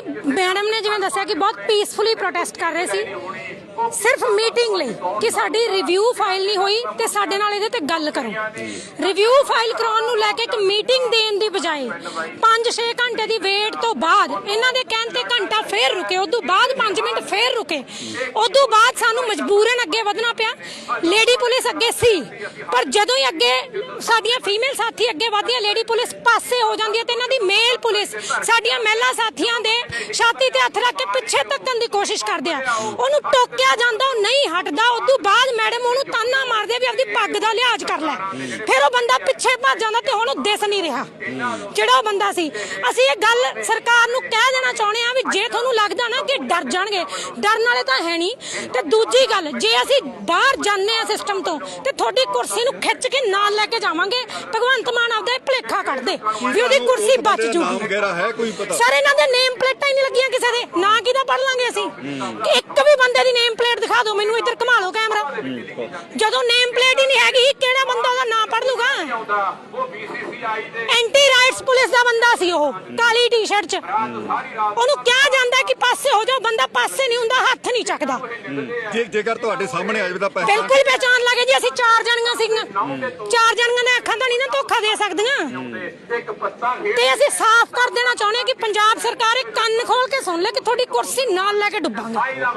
ਅਸੀਂ ਮੈਡਮ ਨੇ ਜਿਵੇਂ ਦੱਸਿਆ ਕਿ ਬਹੁਤ ਪੀਸਫੁਲੀ ਪ੍ਰੋਟੈਸਟ ਕਰ ਰਹੇ ਸੀ। ਸਿਰਫ ਮੀਟਿੰਗ ਲਈ ਕਿ ਸਾਡੀ ਰਿਵਿਊ ਫਾਈਲ ਨਹੀਂ ਹੋਈ ਤੇ ਸਾਡੇ ਨਾਲ ਇਹਦੇ ਤੇ ਗੱਲ ਕਰੋ। ਰਿਵਿਊ ਫਾਈਲ ਕਰਾਉਣ ਨੂੰ ਲੈ ਕੇ ਇੱਕ ਮੀਟਿੰਗ ਦੇਣ ਦੀ ਬਜਾਏ 5-6 ਘੰਟੇ ਦੀ ਵੇਟ ਤੋਂ ਬਾਅਦ ਇਹਨਾਂ ਦੇ ਫੇਰ ਰੁਕੇ, ਉਦੋਂ ਬਾਅਦ 5 ਮਿੰਟ ਫੇਰ ਰੁਕੇ। ਉਦੋਂ ਬਾਅਦ ਸਾਨੂੰ ਮਜਬੂਰਨ ਅੱਗੇ ਵਧਣਾ ਪਿਆ। ਲੇਡੀ ਪੁਲਿਸ ਅੱਗੇ ਸੀ। ਪਰ ਜਦੋਂ ਹੀ ਅੱਗੇ ਸਾਡੀਆਂ ਫੀਮੇਲ ਸਾਥੀ ਅੱਗੇ ਵਧਦੀਆਂ, ਲੇਡੀ ਪੁਲਿਸ ਪਾਸੇ ਹੋ ਜਾਂਦੀ ਹੈ ਤੇ ਇਹਨਾਂ ਦੀ ਮੇਲ ਪੁਲਿਸ ਸਾਡੀਆਂ ਮਹਿਲਾ ਸਾਥੀਆਂ ਦੇ ਛਾਤੀ ਤੇ ਹੱਥ ਰੱਖ ਕੇ ਪਿੱਛੇ ਧੱਕਣ ਦੀ ਕੋਸ਼ਿਸ਼ ਕਰਦੇ ਆ। ਉਹਨੂੰ ਟੋਕਿਆ ਜਾਂਦਾ, ਉਹ ਨਹੀਂ ਹਟਦਾ। ਉਦੋਂ ਬਾਅਦ ਮੈਡਮ ਉਹਨੂੰ ਤਾਨਾ ਮਾਰਦੇ ਵੀ ਆਪਦੀ ਪੱਗ ਦਾ ਲਿਹਾਜ਼ ਕਰ ਲੈ। ਫਿਰ ਉਹ ਬੰਦਾ ਪਿੱਛੇ ਭੱਜ ਜਾਂਦਾ ਤੇ ਹੁਣ ਉਹ ਦਿਸ ਨਹੀਂ ਰਿਹਾ। ਜਿਹੜਾ ਉਹ ਬੰਦਾ ਸੀ। ਅਸੀਂ ਇਹ ਗੱਲ ਸਰਕਾਰ ਨੂੰ ਕਹਿ ਦੇਣਾ ਚਾਹੁੰਦੇ ਆ ਵੀ ਜੇ ਤੁਹਾਨੂੰ ਲੱਗਦਾ ਨਾ ਕਿ ਡਰ ਜਾਣਗੇ। ਡਰਨ ਵਾਲੇ ਤਾਂ ਹੈ ਨਹੀਂ। ਤੇ ਦੂਜੀ ਗੱਲ ਜੇ ਅਸੀਂ ਬਾਹਰ ਜਾਂਦੇ ਆ ਸਿਸਟਮ ਤੋਂ ਤੇ ਤੁਹਾਡੀ ਕੁਰਸੀ ਨੂੰ ਖਿੱਚ ਕੇ ਨਾਲ ਲੈ ਕੇ ਜਾਵਾਂਗੇ ਭਗਵੰਤ ਮਾਨ ਆਪਦਾ ਇਹ ਭੁਲੇਖਾ ਕੱਢ ਦੇ ਵੀ ਉਹਦੀ ਕੁਰਸੀ ਬਚ ਜੂਗੀ। ਵਗੈਰਾ ਹੈ ਕੋਈ ਪਤਾ। ਸਰ ਇਹਨਾਂ ਦੇ ਨੇਮ ਪਲੇਟਾਂ ਹੀ ਨਹੀਂ ਲੱਗੀਆਂ ਕਿਸੇ ਦੇ। ਨਾ ਕਿਹਦਾ ਪੜ ਲਾਂਗੇ ਅਸੀਂ। ਇੱਕ ਵੀ ਬੰਦੇ ਦੀ ਨੇਮ ਪਲੇਟ ਦਿਖਾ ਦਿਓ ਮੈਨੂੰ ਇੱਧਰ ਘੁਮਾ ਲਓ ਕੈਮਰਾ ਜਦੋਂ ਨੇਮ ਪਲੇਟ ਹੀ ਨਹੀਂ ਹੈਗੀ ਕਿਹੜਾ ਬੰਦਾ ਉਹਦਾ ਨਾਂ ਪੜ ਉਹ ਦੇ ਐਂਟੀ ਰਾਈਟਸ ਪੁਲਿਸ ਦਾ ਬੰਦਾ ਸੀ ਉਹ ਕਾਲੀ ਟੀ-ਸ਼ਰਟ 'ਚ। ਉਹਨੂੰ ਕਿਹਾ ਜਾਂਦਾ ਕਿ ਪਾਸੇ ਹੋ ਜਾਓ ਬੰਦਾ ਪਾਸੇ ਨਹੀਂ ਹੁੰਦਾ ਹੱਥ ਨਹੀਂ ਚੱਕਦਾ। ਜੇ ਜੇਕਰ ਤੁਹਾਡੇ ਸਾਹਮਣੇ ਆ ਜਾਵੇ ਤਾਂ ਪਹਿਚਾਣ ਬਿਲਕੁਲ ਪਹਿਚਾਨ ਲੱਗੇ ਜੀ ਅਸੀਂ ਚਾਰ ਜਣੀਆਂ ਸੀਗੀਆਂ। ਚਾਰ ਜਣੀਆਂ ਨੇ ਅੱਖਾਂ ਤਾਂ ਨਹੀਂ ਨਾ ਧੋਖਾ ਦੇ ਸਕਦੀਆਂ। ਤੇ ਅਸੀਂ ਸਾਫ਼ ਕਰ ਦੇਣਾ ਚਾਹੁੰਦੇ ਹਾਂ ਕਿ ਪੰਜਾਬ ਸਰਕਾਰ ਇਹ ਕੰਨ ਖੋਲ ਕੇ ਸੁਣ ਲੈ ਕਿ ਤੁਹਾਡੀ ਕੁਰਸੀ ਨਾਲ ਲੈ ਕੇ ਡੁੱਬਾਂਗੇ। ਦਾ